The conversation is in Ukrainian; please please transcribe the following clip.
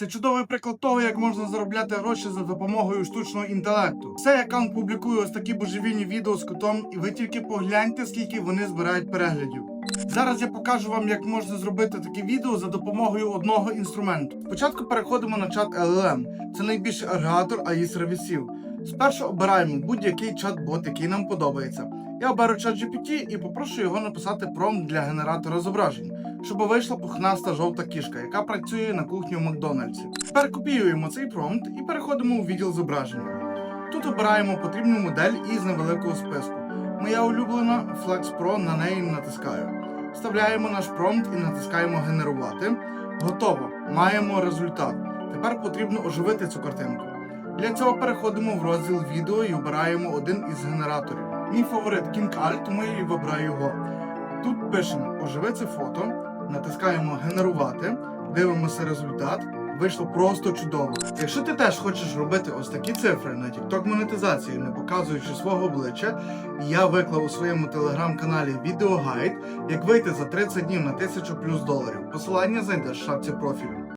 Це чудовий приклад того, як можна заробляти гроші за допомогою штучного інтелекту. Цей аккаунт публікує ось такі божевільні відео з котом, і ви тільки погляньте, скільки вони збирають переглядів. Зараз я покажу вам, як можна зробити таке відео за допомогою одного інструменту. Спочатку переходимо на чат LLM. Це найбільший агрегатор AI сервісів. Спершу обираємо будь-який чат-бот, який нам подобається. Я оберу ChatGPT і попрошу його написати промпт для генератора зображень, щоб вийшла пухнаста жовта кішка, яка працює на кухні у Макдональдсі. Тепер копіюємо цей промпт і переходимо у відділ зображення. Тут обираємо потрібну модель із невеликого списку. Моя улюблена Flex Pro, на неї натискаю. Вставляємо наш промпт і натискаємо генерувати. Готово. Маємо результат. Тепер потрібно оживити цю картинку. Для цього переходимо в розділ відео і обираємо один із генераторів. Мій фаворит King Alt, тому я вибираю його. Тут пишемо оживи це фото, натискаємо генерувати, дивимося результат. Вийшло просто чудово. Якщо ти теж хочеш робити ось такі цифри на TikTok монетизації, не показуючи свого обличчя, я виклав у своєму телеграм-каналі відеогайд, як вийти за 30 днів на 1000 плюс доларів. Посилання знайдеш в шапці профілю.